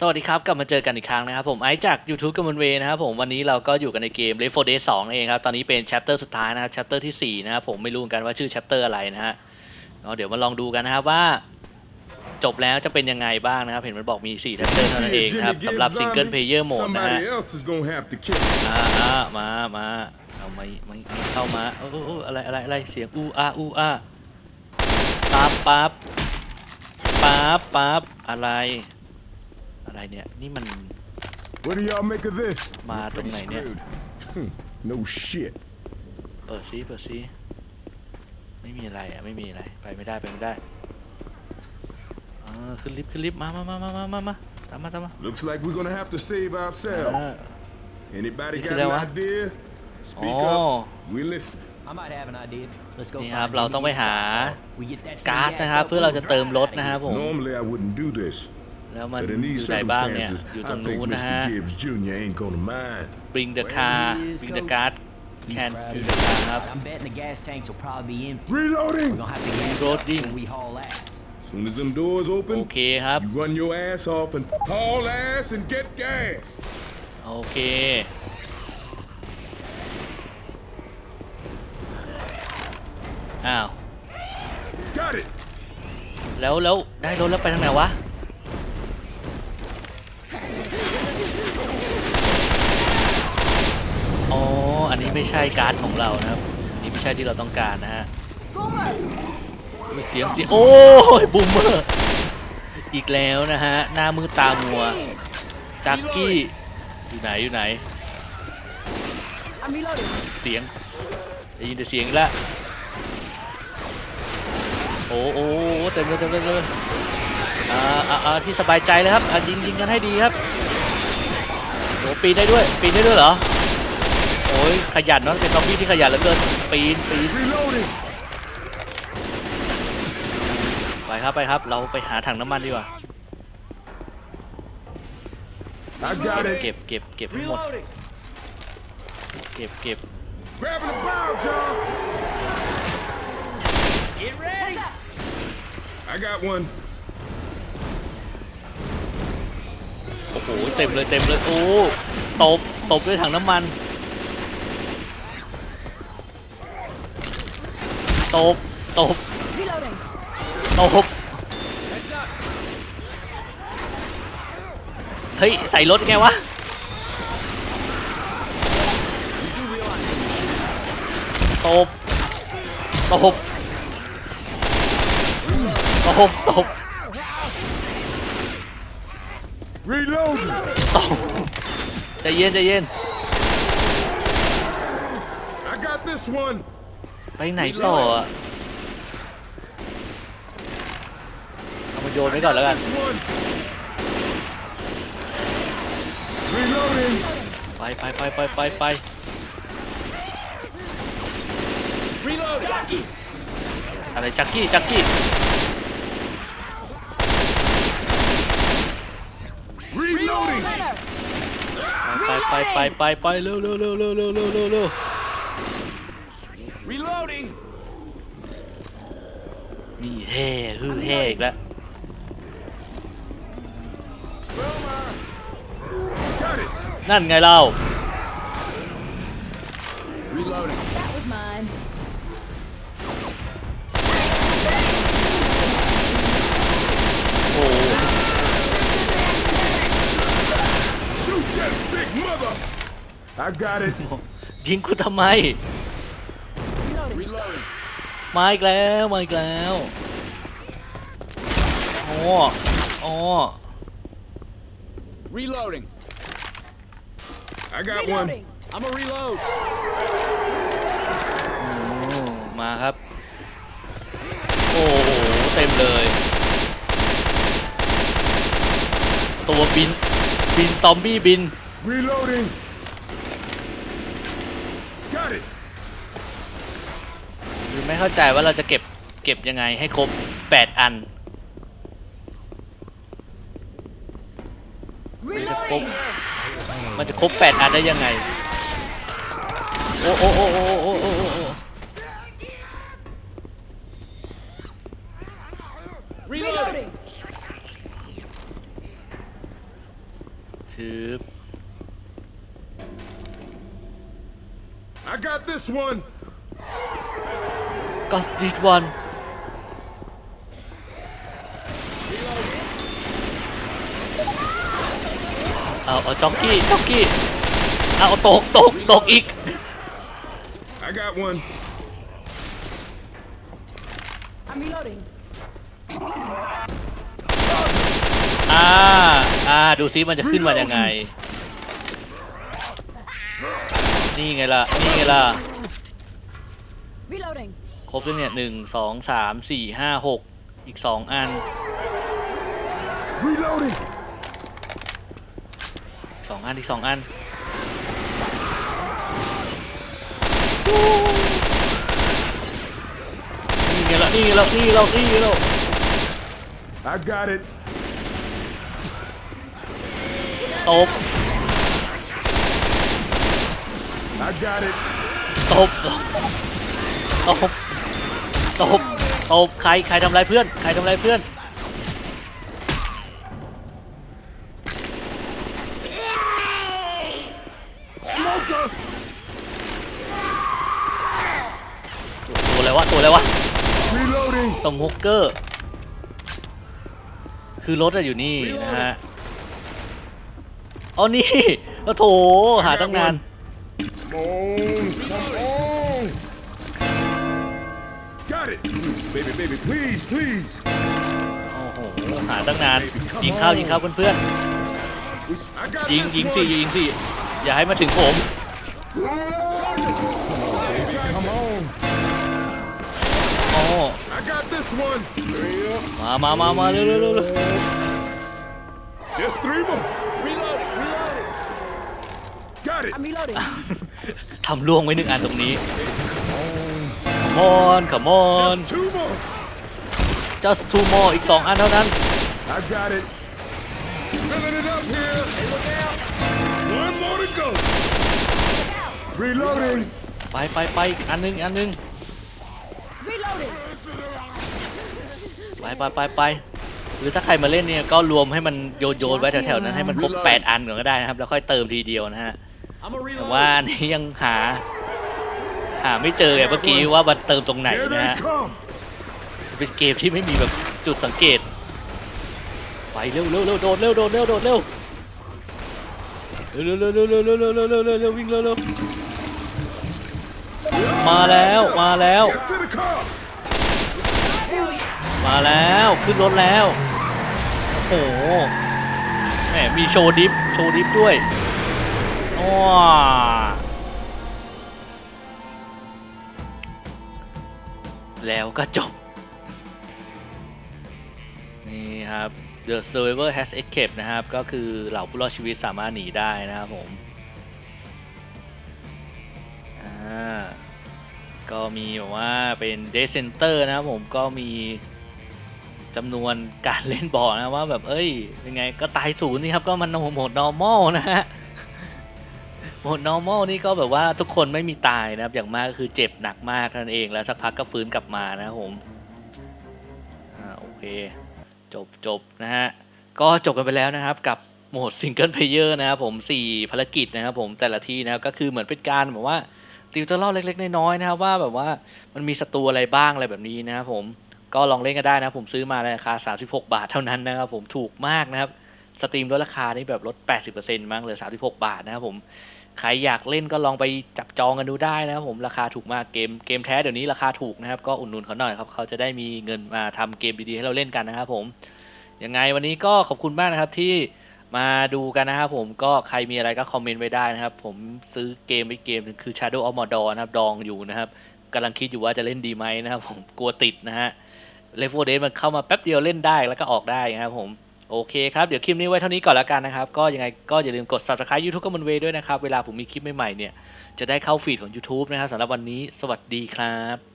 สวัสดีครับ กลับมาเจอกันอีกครั้งนะครับผมไอซ์จาก YouTube กับมันเวนะครับผมวันนี้เราก็อยู่กันในเกม Left 4 Dead 2เองครับ ตอนนี้เป็น chapter สุดท้ายนะครับ chapter ที่ 4 นะครับผมไม่รู้เหมือนกันว่าชื่อ chapter อะไรนะฮะเนาะเดี๋ยวมาลองดูกันนะครับว่า จบแล้วจะเป็นยังไงบ้างนะครับ เห็นมันบอกมี 4 chapter เท่านั้นเองนะครับสำหรับ single player mode นะฮะ Somebody else is gonna have to kill. อ่าอ่ามามาเอาไม่ไม่ไม่เข้ามาโอ้โอ้โอ้อะไรอะไรอะไรเสียงอูอาอูอาปั๊บปั๊บปั๊บปั๊บอะไร อะไรเนี่ย นี่มัน What do y'all make of this? มาตรงไหนเนี่ย Hmm, no shit. เปิดซิเปิดซิไม่มีอะไรอะ ไม่มีอะไร ไปไม่ได้ไปไม่ได้เออขึ้นลิฟต์ขึ้นลิฟต์มามามามามามามาตามมาตามมา Looks like we're gonna have to save เอ ourselves. อ Anybody This got is that an one? idea? Speak Oh. up. We're listening. I might have an idea. Let's go นี่ find ครับเราต้องไป Jimmy หา Gibson. We get that ก๊าซ thing นะครับ gassed up, เพื่อเราจะ we'll เติม drive รถ outta นะครับ here. ผม Normally I wouldn't do this, แล้วมัน but อ in these ยู่ไหนบ้างเนี่ย circumstances, อยู่ตรง I นู้ think นนะ Mr. ฮะ Gibbs Jr. ain't gonna mind. bring the car Wherever he is, bring the coach. card He's can proud to of the it. car ครับ I'm betting the gas tanks will probably be empty. We're Reloading! gonna have to gas up Reloading. when we haul ass. Soon as them doors โอ open, เคครับ you run your ass off and haul ass and get gas. โอเคอ้าว Got it! แล้วแล้วได้รถแล้วไปทางไหนวะ ไม่ใช่การ์ดของเรานะครับนนี้ไม่ใช่ที่เราต้องการนะฮะมีเสียงเสียงโอ้ยบูมเมอร์อีกแล้วนะฮะหน้ามือตามัวจักกี้อยู่ไหนอยู่ไหนเสียงได้ยินแต่เสียงแล้วโอ้โอ้เต็มเลยเต็มเลยเต็มเลยอ่าอ่าอ่าที่สบายใจเลยครับยิงยิงกันให้ดีครับโอ้ปีนได้ด้วยปีนได้ด้วยเหรอ โอ้ยขยันเนาะเป็นซอมบี้ที่ขยันเหลือเกินปีนปีน Reloading! ไปครับไปครับ เราไปหาถังน้ำมันดีกว่า I got เก็ it. บเก็บเก็บให้หมด เก็บเก็บ Grabbing the bow, John. Get ready! I got one. โอ้โหเต็มเลยเต็มเลยโอ้ตบตบด้วยถังน้ำมัน ตบ ตบ ตบ เฮ้ย ใส่รถไงวะ ตบ ตบ ตบ ตบ Reload ตบใจเย็นใจเย็น I got this one. ไปไหนต่อเอามาโยนไว้ก่อนแล้วกันไปไปไปไปไปไปอะไรจักกี้จักกี้ไปไปไปไปไปไปเร็วเร็วเร็วเร็วเร็วเร็วเร็ว Reloading! นี่แห่ฮือแห่อีกแล้ว Got it. นั่นไงเรา Reloading! That was mine. โอ้ Shoot that big mother. I got it. ยิงกูทำไม Reloading. Reloading! มาอีกแล้ว มาอีกแล้วอ๋ออ๋อ Reloading! I got one. Reloading. I'm a reload! อืมมาครับ โอ้โห เต็มเลย ตัวบิน บินซอมบี้บิน Reloading. ไม่เข้าใจว่าเราจะเก็บเก็บยังไงให้ครบ 8 อันมันจะครบมันจะครบ 8 อันได้ยังไง โอ้โอ้โอ้โอ้โอ้โอ้โอ้ถือ I got this one. ก็ดีดวันเอาเอาจ็อกกี้จ็อกกี้เอาตก ตก ตกอีก I got one. I'm reloading. อ่า อ่า ดูซิมันจะขึ้นมายังไง นี่ไงล่ะ นี่ไงล่ะ Reloading. ค รบแล้วเนี่ยหนึ่งสองสามสี่ห้าหกอีกสองอัน Reloading. สองอันอีกสองอันนี่ไงล่ะนี่ไงล่ะนี่เรานี่เรา I got it. ตบ I got it. ตบตบ ตบตบใครใครทำอะไรเพื่อนใครทำอะไรเพื่อนตัวอะไรวะตัวอะไรวะตรงฮกเกอร์ คือรถอะอยู่นี่นะฮะอ๋อนี่โอ้โถหาตั้งนาน Got it. Baby, baby, please, please. โอ้โหหาตั้งนานยิงเข้ายิงเข้าเพื่อน I got ๆยิง this ยิงสิ one. ยิงสิอย่าให้มาถึงผม Come on. อ๋อ I got this one. Hurry up. มามามามาเร็วเร็วเร็วเร็ว Just three more. Reloading. Reloading. Got it. I'm reloading. ทำล่วงไว้หนึ่งอันตรงนี้ Come on Come on Just two more. just two more อีกสองอันเท่านั้น I got it. Filling it up here. Hey, look out. One more to go. Reloading. ไปไปไปอีกอันหนึงอีกอันหนึง Reloading. ไปไปไปไปหรือถ้าใครมาเล่นเนี่ยก็รวมให้มันโยนโยนไว้แถวๆนั้นให้มันครบแปดอันก่อนก็ได้นะครับ แล้วค่อยเติมทีเดียวนะฮะ I'm a แต่ reload. ว่าอันนี้ยังหา หาไม่เจอไงเมื่อกี้ว่ามันเติมตรงไหน Here นะ they ฮะ come. เป็นเกมที่ไม่มีแบบจุดสังเกตไปเร็วเร็วเร็วโดดเร็วโดดเร็วโดดเร็วเร็วเร็วเร็วเร็วเร็วเร็วเร็วเร็วเร็วเร็ววิ่งเร็วเร็วมาแล้วมาแล้ว Get to the car. มาแล้วขึ้นรถแล้วโอ้โหแหมมีโชว์ดิฟโชว์ดิฟด้วยว้า แล้วก็จบ นี่ครับ The Survivor has escaped นะครับ ก็คือเหล่าผู้รอดชีวิตสามารถหนีได้นะครับผม อ่า ก็มีแบบว่าเป็น Day Center นะครับผมก็มีจำนวนการเล่นบอกนะว่าแบบเอ้ย ยังไงก็ตายศูนย์นี่ครับ ก็มันโหมด normal นะฮะ หมด normal นี่ก็แบบว่าทุกคนไม่มีตายนะครับ อย่างมากก็คือเจ็บหนักมากนั่นเองแล้วสักพักก็ฟื้นกลับมานะครับผมอ่าโอเค จบจบนะฮะ ก็จบกันไปแล้วนะครับกับโหมดซิงเกิลเพลเยอร์นะครับผม 4 ภารกิจนะครับผมแต่ละที่นะครับก็คือเหมือนเป็นการแบบว่าติวตัวรอดเล็กๆ น้อยๆนะครับว่าแบบว่ามันมีศัตรูอะไรบ้างอะไรแบบนี้นะครับผมก็ลองเล่นกันได้นะครับผมซื้อมาในราคา 36 บาทเท่านั้นนะครับผมถูกมากนะครับสตรีมลดราคานี่แบบลด 80%มั้งเหลือ 36 บาทนะครับผม ใครอยากเล่นก็ลองไปจับจองกันดูได้นะครับผมราคาถูกมากเกมเกมแท้เดี๋ยวนี้ราคาถูกนะครับ ก็อุดหนุนเขาหน่อยครับเขาจะได้มีเงินมาทำเกมดีๆให้เราเล่นกันนะครับผมยังไงวันนี้ก็ขอบคุณมากนะครับที่มาดูกันนะครับผมก็ใครมีอะไรก็คอมเมนต์ไว้ได้นะครับ ผมซื้อเกมไปเกมนึงคือ Shadow of Mordor นะครับดองอยู่นะครับกำลังคิดอยู่ว่าจะเล่นดีไหมนะครับผมกลัวติดนะฮะเลฟโฟเดมันเข้ามาแป๊บเดียวเล่นได้แล้วก็ออกได้นะครับผม โอเคครับ เดี๋ยวคลิปนี้ไว้เท่านี้ก่อนแล้วกันนะครับ ก็ยังไงก็อย่าลืมกด subscribe YouTube ก็มันเวด้วยนะครับ เวลาผมมีคลิปใหม่ๆเนี่ย จะได้เข้าฟีดของ YouTube นะครับสำหรับวันนี้ สวัสดีครับ